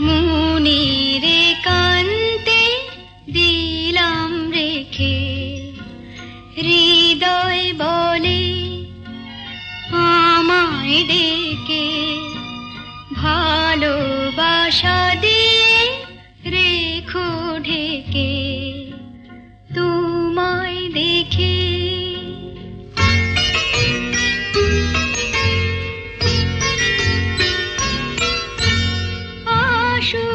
মনের কান্তে দিলাম রেখে হৃদয় বলে ভালোবাসা দিয়ে আসো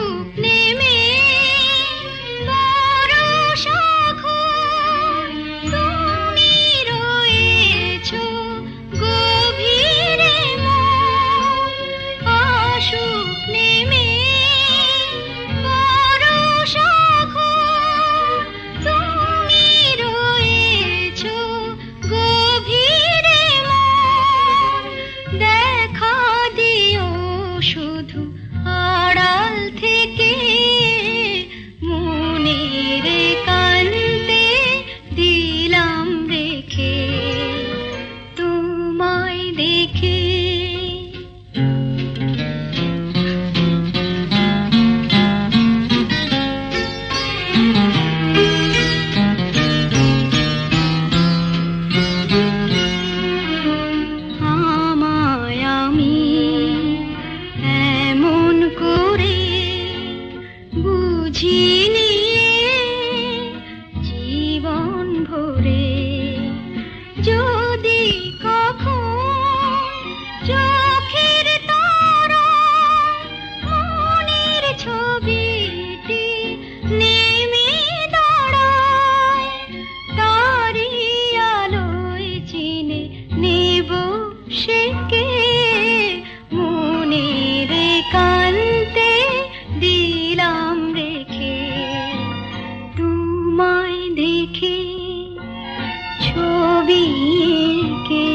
ছবিকে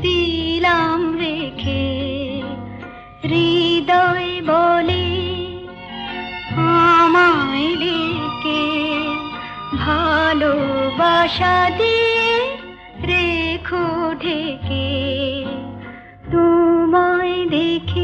দিলাম রেখে। হৃদয় বলে ভালোবাসা রেখো ঢেকে। তোমায় দেখে